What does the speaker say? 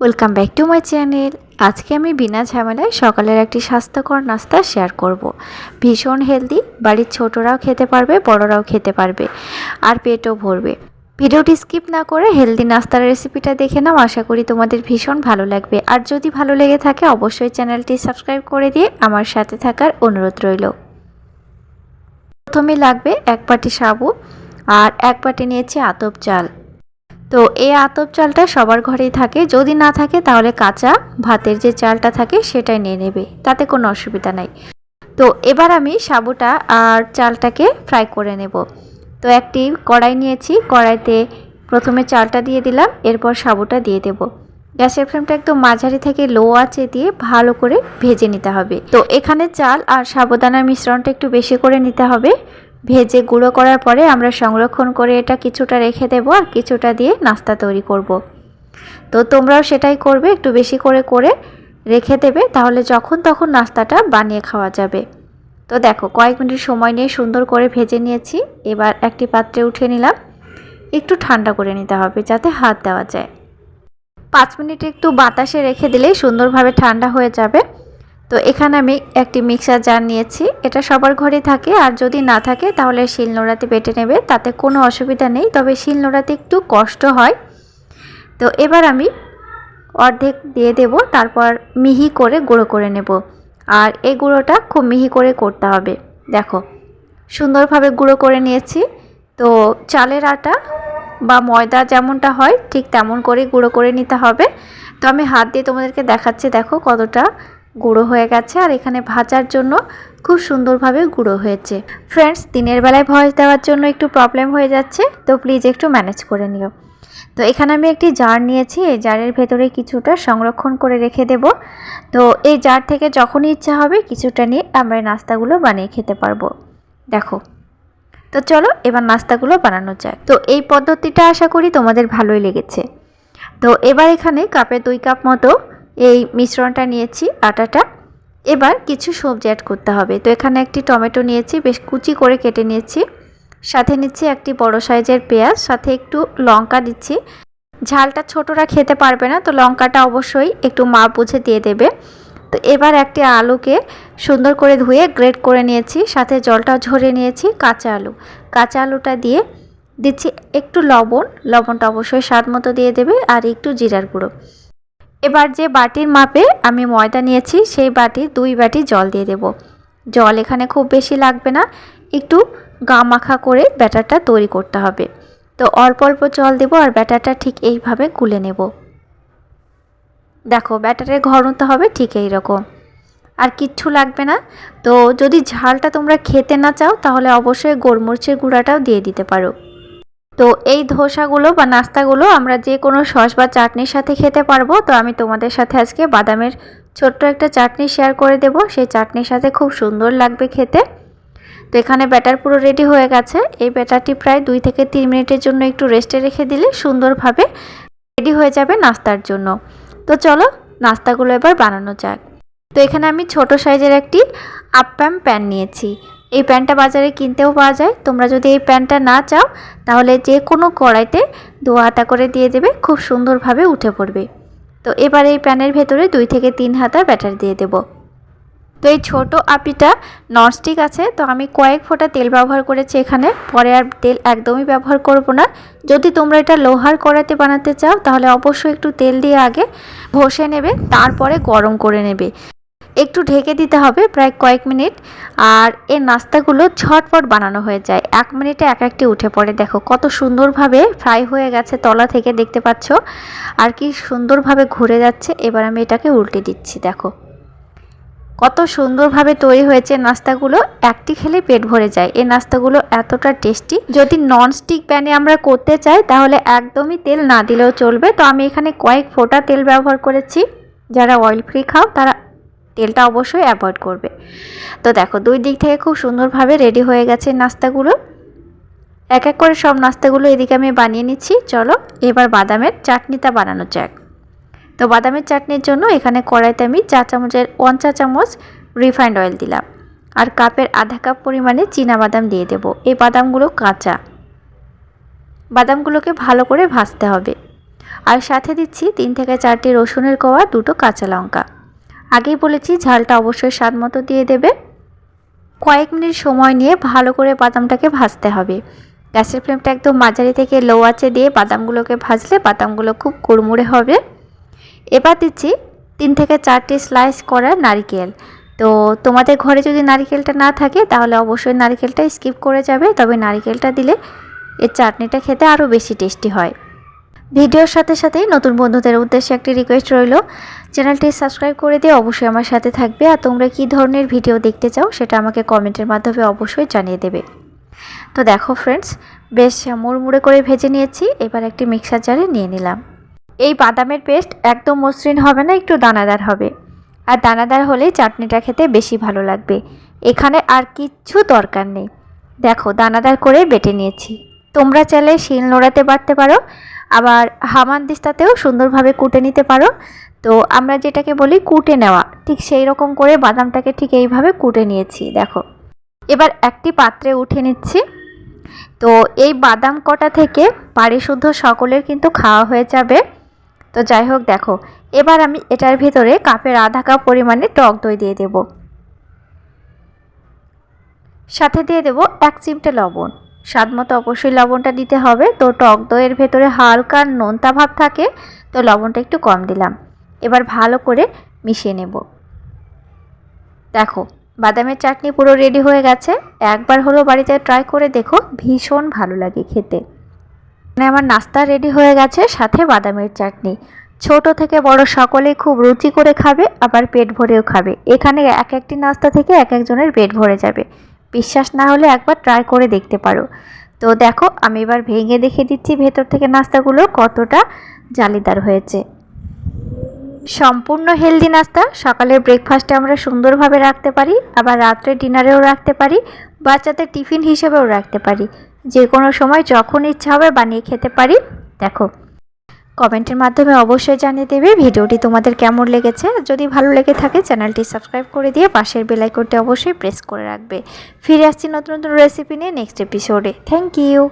Welcome back to my channel আজকে আমি বিনা ঝামেলায় সকালের একটি স্বাস্থ্যকর নাস্তা শেয়ার করব। ভীষণ হেলদি বাড়ির ছোটরাও খেতে পারবে, বড়রাও খেতে পারবে, আর পেটও ভরবে। ভিডিওটি স্কিপ না করে হেলদি নাস্তার রেসিপিটা দেখে নাও, আশা করি তোমাদের ভীষণ ভালো লাগবে। আর যদি ভালো লেগে থাকে, অবশ্যই চ্যানেলটি সাবস্ক্রাইব করে দিয়ে আমার সাথে থাকার অনুরোধ রইল। প্রথমে লাগবে এক বাটি সাবু আর এক বাটি নিয়েছি আতপ চাল। তো এই আতপ চালটা সবার ঘরেই থাকে। যদি না থাকে, তাহলে কাঁচা ভাতের যে চালটা থাকে, সেটাই নিয়ে নেবে। তাতে কোনো অসুবিধা নাই। তো এবার আমি সাবুটা আর চালটাকে ফ্রাই করে নেব। তো একটি কড়াই নিয়েছি। কড়াইতে প্রথমে চালটা দিয়ে দিলাম। এরপর সাবুটা দিয়ে দেব। গ্যাসের ফ্লেমটা একদম মাঝারি থেকে লো আঁচে দিয়ে ভালো করে ভেজে নিতে হবে। তো এখানে চাল আর সাবুদানার মিশ্রণটা একটু বেশি করে নিতে হবে। ভেজে গুঁড়ো করার পরে আমরা সংরক্ষণ করে এটা কিছুটা রেখে দেবো আর কিছুটা দিয়ে নাস্তা তৈরি করব। তো তোমরাও সেটাই করবে, একটু বেশি করে করে রেখে দেবে, তাহলে যখন তখন নাস্তাটা বানিয়ে খাওয়া যাবে। তো দেখো, কয়েক মিনিট সময় নিয়ে সুন্দর করে ভেজে নিয়েছি, এবার একটি পাত্রে উঠে নিলাম। একটু ঠান্ডা করে নিতে হবে যাতে হাত দেওয়া যায়। পাঁচ মিনিট একটু বাতাসে রেখে দিলেই সুন্দরভাবে ঠান্ডা হয়ে যাবে। তো এখানে আমি একটি মিক্সার জার নিয়েছি। এটা সবার ঘরে থাকে আর যদি না থাকে তাহলে শিলনোড়াতে বেটে নেবে, তাতে কোনো অসুবিধা নেই। তবে শিল নোড়াতে একটু কষ্ট হয়। তো এবার আমি অর্ধেক দিয়ে দেব, তারপর মিহি করে গুঁড়ো করে নেব। আর এই গুঁড়োটা খুব মিহি করে করতে হবে। দেখো, সুন্দরভাবে গুঁড়ো করে নিয়েছি। তো চালের আটা বা ময়দা যেমনটা হয়, ঠিক তেমন করে গুঁড়ো করে নিতে হবে। তো আমি হাত দিয়ে তোমাদেরকে দেখাচ্ছি, দেখো কতটা গুঁড়ো হয়ে গেছে আর এখানে ভাজার জন্য খুব সুন্দরভাবে গুঁড়ো হয়েছে। ফ্রেন্ডস দিনের বেলায় ভয়েস দেওয়ার জন্য একটু প্রবলেম হয়ে যাচ্ছে, তো প্লিজ একটু ম্যানেজ করে নিও। তো এখানে আমি একটি জার নিয়েছি, এই জারের ভেতরে কিছুটা সংরক্ষণ করে রেখে দেব। তো এই জার থেকে যখনই ইচ্ছা হবে কিছুটা নিয়ে আমরা নাস্তাগুলো বানিয়ে খেতে পারব। দেখো। তো চলো এবার নাস্তাগুলো বানানো যায় তো এই পদ্ধতিটা আশা করি তোমাদের ভালোই লেগেছে। তো এবার এখানে কাপে দুই কাপ মতো এই মিশ্রণটা নিয়েছি, আটাটা। এবার কিছু সবজি অ্যাড করতে হবে। তো এখানে একটি টমেটো নিয়েছি, বেশ কুচি করে কেটে নিয়েছি। সাথে নিচ্ছি একটি বড় সাইজের পেঁয়াজ, সাথে একটু লঙ্কা দিচ্ছি। ঝালটা ছোটরা খেতে পারবে না, তো লঙ্কাটা অবশ্যই একটু মা বুঝে দিয়ে দেবে। তো এবার একটি আলুকে সুন্দর করে ধুয়ে গ্রেট করে নিয়েছি, সাথে জলটাও ঝরে নিয়েছি কাঁচা আলু। কাঁচা আলুটা দিয়ে দিচ্ছি একটু লবণ। লবণটা অবশ্যই স্বাদ মতো দিয়ে দেবে, আর একটু জিরার গুঁড়ো। এবার যে বাটির মাপে আমি ময়দা নিয়েছি, সেই বাটির দুই বাটি জল দিয়ে দেব। জল এখানে খুব বেশি লাগবে না, একটু গা মাখা করে ব্যাটারটা তৈরি করতে হবে। তো অল্প অল্প জল দেব আর ব্যাটারটা ঠিক এইভাবে গুলে নেব। দেখো, ব্যাটারের ঘনত্ব হবে ঠিক এই রকম আর কিচ্ছু লাগবে না। তো যদি ঝালটা তোমরা খেতে না চাও, তাহলে অবশ্যই গোলমরিচের গুঁড়াটাও দিয়ে দিতে পারো। তো এই ধোসাগুলো বা নাস্তাগুলো আমরা যে কোনো সস বা চাটনির সাথে খেতে পারব, তো আমি তোমাদের সাথে আজকে বাদামের ছোট্ট একটা চাটনি শেয়ার করে দেব। সেই চাটনির সাথে খুব সুন্দর লাগবে খেতে। তো এখানে ব্যাটার পুরো রেডি হয়ে গেছে। এই ব্যাটারটি প্রায় দুই থেকে তিন মিনিটের জন্য একটু রেস্টে রেখে দিলে সুন্দরভাবে রেডি হয়ে যাবে নাস্তার জন্য। তো চলো নাস্তাগুলো এবার বানানো যাক। তো এখানে আমি ছোট সাইজের একটি আপ্যাম প্যান নিয়েছি। এই প্যানটা বাজারে কিনতেও পাওয়া যায়। তোমরা যদি এই প্যানটা না চাও, তাহলে যে কোনো কড়াইতে দু হাতা করে দিয়ে দেবে, খুব সুন্দরভাবে উঠে পড়বে। তো এবার এই প্যানের ভেতরে দুই থেকে তিন হাতা ব্যাটার দিয়ে দেব। তো এই ছোট আপিটা ননস্টিক আছে, তো আমি কয়েক ফোঁটা তেল ব্যবহার করেছি এখানে। পরে আর তেল একদমই ব্যবহার করব না। যদি তোমরা এটা লোহার কড়াইতে বানাতে চাও, তাহলে অবশ্যই একটু তেল দিয়ে আগে ঘষে নেবে, তারপরে গরম করে নেবে। একটু ঢেকে দিতে হবে প্রায় কয়েক মিনিট। আর এই নাস্তাগুলো ঝটপট বানানো হয়ে যায়। এক মিনিটে এক একটি উঠে পড়ে। দেখো কত সুন্দরভাবে ফ্রাই হয়ে গেছে তলা থেকে দেখতে পাচ্ছ। আর কি সুন্দরভাবে ঘুরে যাচ্ছে। এবার আমি এটাকে উল্টে দিচ্ছি, দেখো। কত সুন্দরভাবে তৈরি হয়েছে নাস্তাগুলো। একটি খেলে পেট ভরে যায়। এই নাস্তাগুলো এতটা টেস্টি। যদি নন স্টিক প্যানে আমরা করতে চাই, তাহলে একদমই তেল না দিলেও চলবে। তো আমি এখানে কয়েক ফোঁটা তেল ব্যবহার করেছি। যারা অয়েল ফ্রি খাও, তারা তেলটা অবশ্যই অ্যাভয়েড করবে। তো দেখো, দুই দিক থেকে খুব সুন্দরভাবে রেডি হয়ে গেছে নাস্তাগুলো। এক এক করে সব নাস্তাগুলো এদিকে আমি বানিয়ে নিচ্ছি। চলো, এবার বাদামের চাটনিটা বানানো যাক। তো বাদামের চাটনির জন্য এখানে কড়াইতে আমি চা চামচের ওয়ান চা চামচ রিফাইন্ড অয়েল দিলাম। আর কাপের আধা কাপ পরিমাণে বাদাম দিয়ে দেব। এই বাদামগুলো কাঁচা। বাদামগুলোকে ভালো করে ভাজতে হবে। আর সাথে দিচ্ছি তিন থেকে চারটি রসুনের কোয়া, দুটো কাঁচা লঙ্কা। আগেই বলেছি, ঝালটা অবশ্যই স্বাদ মতো দিয়ে দেবে। কয়েক মিনিট সময় নিয়ে ভালো করে বাদামটাকে ভাজতে হবে। গ্যাসের ফ্লেমটা একদম মাঝারি থেকে লো আঁচে দিয়ে বাদামগুলোকে ভাজলে বাদামগুলো খুব কুড়মুড়ে হবে। এবার দিচ্ছি তিন থেকে চারটি স্লাইস করা নারিকেল। তো তোমাদের ঘরে যদি নারিকেলটা না থাকে, তাহলে অবশ্যই নারিকেলটা স্কিপ করে যাবে। তবে নারিকেলটা দিলে এর চাটনিটা খেতে আরও বেশি টেস্টি হয়। ভিডিওর সাথে সাথেই নতুন বন্ধুদের উদ্দেশ্যে একটি রিকোয়েস্ট রইল। চ্যানেলটি সাবস্ক্রাইব করে দিয়ে অবশ্যই আমার সাথে থাকবে। আর তোমরা কী ধরনের ভিডিও দেখতে চাও সেটা আমাকে কমেন্টের মাধ্যমে অবশ্যই জানিয়ে দেবে। তো দেখো ফ্রেন্ডস বেশ মুড়মুড়ে করে ভেজে নিয়েছি, এবার একটি মিক্সার জারে নিয়ে নিলাম। এই বাদামের পেস্ট একদম মসৃণ হবে না, একটু দানাদার হবে। আর দানাদার হলেই চাটনিটা খেতে বেশি ভালো লাগবে। এখানে আর কিচ্ছু দরকার নেই। দেখো, দানাদার করে বেটে নিয়েছি। তোমরা চাইলে শিল নোড়াতে বাটতে পারো, আবার হামান দিস্তাতেও সুন্দরভাবে কুটে নিতে পারো। তো আমরা যেটাকে বলি কুটে নেওয়া, ঠিক সেই রকম করে বাদামটাকে ঠিক এইভাবে কুটে নিয়েছি, দেখো। এবার একটি পাত্রে উঠে নিচ্ছি। তো এই বাদাম কটা থেকে শুদ্ধ সকলের কিন্তু খাওয়া হয়ে যাবে। তো যাই হোক, দেখো, এবার আমি এটার ভিতরে কাপের আধা কাপ পরিমাণে টক দই দিয়ে দেব। সাথে দিয়ে দেব এক চিমটে লবণ। স্বাদ মতো অবশ্যই লবণটা দিতে হবে। তো টক দইয়ের ভেতরে হালকা নোনতা ভাব থাকে, তো লবণটা একটু কম দিলাম। এবার ভালো করে মিশিয়ে নেব। দেখো, বাদামের চাটনি পুরো রেডি হয়ে গেছে। একবার হলো বাড়িতে ট্রাই করে দেখো, ভীষণ ভালো লাগে খেতে। মানে আমার নাস্তা রেডি হয়ে গেছে, সাথে বাদামের চাটনি। ছোট থেকে বড় সকলেই খুব রুচি করে খাবে, আবার পেট ভরেও খাবে। এখানে এক একটি নাস্তা থেকে এক একজনের পেট ভরে যাবে। বিশ্বাস না হলে একবার ট্রাই করে দেখতে পারো। তো দেখো, আমি এবার ভেঙে দেখে দিচ্ছি ভেতর থেকে নাস্তাগুলো কতটা জালিদার হয়েছে। সম্পূর্ণ হেলদি নাস্তা, সকালের ব্রেকফাস্টে আমরা সুন্দরভাবে রাখতে পারি, আবার রাত্রে ডিনারেও রাখতে পারি, বাচ্চাদের টিফিন হিসেবেও রাখতে পারি। যে কোনো সময় যখন ইচ্ছা হবে বানিয়ে খেতে পারি। দেখো কমেন্টের মাধ্যমে অবশ্যই জানিয়ে দেবে ভিডিওটি তোমাদের কেমন লেগেছে। যদি ভালো লেগে থাকে, চ্যানেলটি সাবস্ক্রাইব করে দিয়ে পাশের বেলাইকনটি অবশ্যই প্রেস করে রাখবে। ফিরে আসছি নতুন নতুন রেসিপি নিয়ে নেক্সট এপিসোডে থ্যাংক ইউ